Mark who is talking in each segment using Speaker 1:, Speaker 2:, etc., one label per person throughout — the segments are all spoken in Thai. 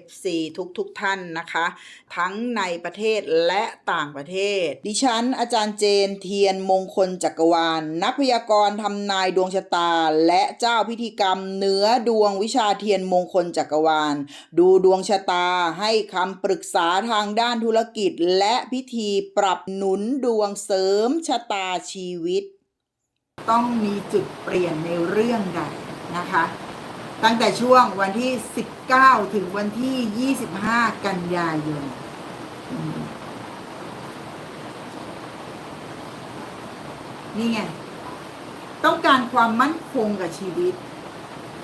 Speaker 1: FC ทุกๆทท่านนะคะ ทั้งในประเทศและต่างประเทศ ดิฉัน อาจารย์เจนเทียนมงคลจักรวาลนักพยากรณ์ทำนายดวงชะตา และเจ้าพิธีกรรมเนื้อดวงวิชาเทียนมงคลจักรวาล ดูดวงชะตาให้คำปรึกษาทางด้านธุรกิจ และพิธีปรับหนุนดวงเสริมชะตาชีวิต ต้องมีจุดเปลี่ยนในเรื่องใดนะคะ ตั้งแต่ช่วงวันที่ 19 ถึงวันที่ 25 กันยายนนี่ไง ต้องการความมั่นคงกับชีวิต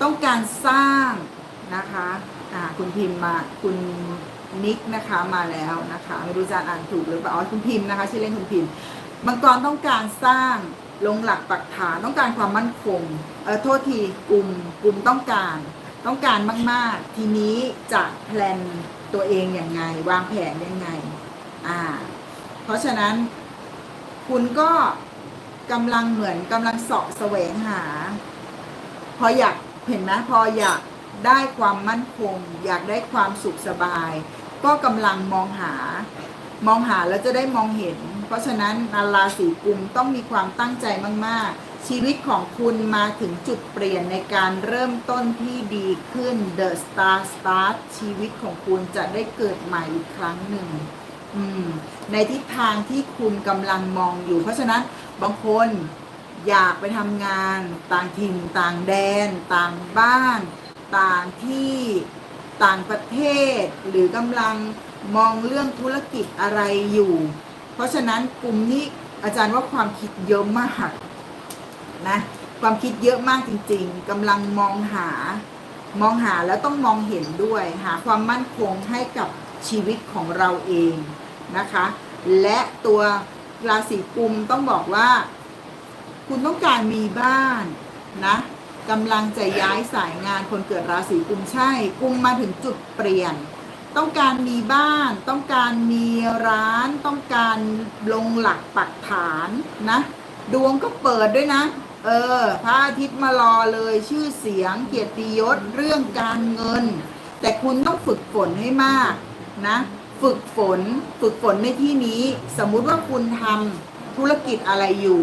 Speaker 1: ต้องการสร้างนะคะอ่าคุณพิมพ์มาคุณนิกนะคะมาแล้วนะคะ ไม่รู้จะอ่านถูกหรือเปล่าอ๋อคุณพิมพ์นะคะชื่อเล่นคุณพิมพ์ มังกรต้องการสร้างลงหลักปักฐานต้องการความมั่นคงเออโทษทีกลุ่มกลุ่มต้องการ ต้องการมาก ๆ ทีนี้จะแพลนตัวเองอย่างไง วางแผนยังไงอ่าเพราะฉะนั้นคุณก็กำลังเหมือนกำลังเสาะแสวงหา พออยากเห็นไหมพออยากได้ความมั่นคง อยากได้ความสุขสบาย ก็กำลังมองหา มองหาแล้วจะได้มองเห็น เพราะฉะนั้นนาราศีกุมต้องมีความตั้งใจมาก ๆ ชีวิตของคุณมาถึงจุดเปลี่ยนในการเริ่มต้นที่ดีขึ้น The Star Start ชีวิตของคุณจะได้เกิดใหม่อีกครั้งหนึ่งในทิศทางที่คุณกำลังมองอยู่ เพราะฉะนั้นบางคนอยากไปทำงานต่างถิ่นต่างแดน ต่างบ้าน ต่างที่ต่างประเทศ หรือกำลังมองเรื่องธุรกิจอะไรอยู่ เพราะฉะนั้นกลุ่มนี้อาจารย์ว่าความคิดเยอะมากนะความคิดเยอะมากจริง ๆกำลังมองหามองหาแล้วต้องมองเห็นด้วย หาความมั่นคงให้กับชีวิตของเราเองนะคะ และตัวราศีกุมต้องบอกว่า คุณต้องการมีบ้านนะกำลังจะย้ายสายงานคนเกิดราศีกุมใช่ กุมมาถึงจุดเปลี่ยน ต้องการมีบ้าน ต้องการมีร้าน ต้องการลงหลักปักฐานนะ ดวงก็เปิดด้วยนะ เออ พระอาทิตย์มารอเลยชื่อเสียงเกียรติยศเรื่องการเงิน แต่คุณต้องฝึกฝนให้มากนะ ฝึกฝนฝึกฝนในที่นี้ สมมุติว่าคุณทำธุรกิจอะไรอยู่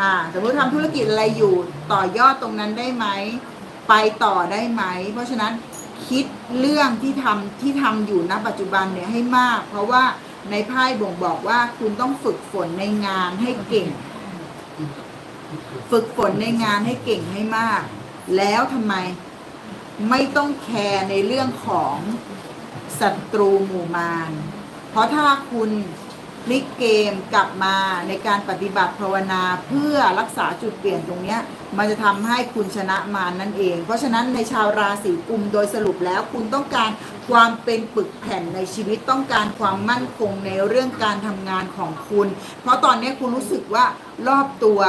Speaker 1: อ่าสมมติทำธุรกิจอะไรอยู่ ต่อยอดตรงนั้นได้ไหม ไปต่อได้ไหม เพราะฉะนั้น คิดเรื่องที่ทำที่ทำอยู่ณปัจจุบันเนี่ยให้มาก เพราะว่าในไพ่บ่งบอกว่าคุณต้องฝึกฝนในงานให้เก่ง ฝึกฝนในงานให้เก่งให้มาก แล้วทำไมไม่ต้องแคร์ในเรื่องของศัตรูหมู่มารเพราะถ้าคุณ พลิกเกมกลับมาในการปฏิบัติภาวนาเพื่อรักษาจุดเปลี่ยนตรงนี้มันจะทำให้คุณชนะมารนั่นเอง เพราะฉะนั้นในชาวราศีกุมโดยสรุปแล้วคุณต้องการความเป็นปึกแผ่นในชีวิตต้องการความมั่นคงในเรื่องการทำงานของคุณ เพราะตอนนี้คุณรู้สึกว่ารอบตัว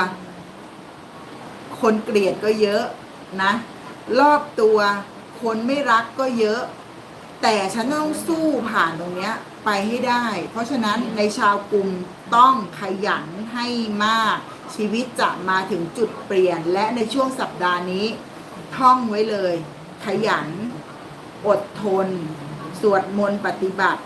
Speaker 1: คนเกลียดก็เยอะนะ รอบตัวคนไม่รักก็เยอะ แต่ฉันต้องสู้ผ่านตรงนี้ ไปให้ได้ เพราะฉะนั้นในชาวกลุ่มต้องขยันให้มาก ชีวิตจะมาถึงจุดเปลี่ยน และในช่วงสัปดาห์นี้ ท่องไว้เลย ขยัน อดทน สวดมนต์ปฏิบัติ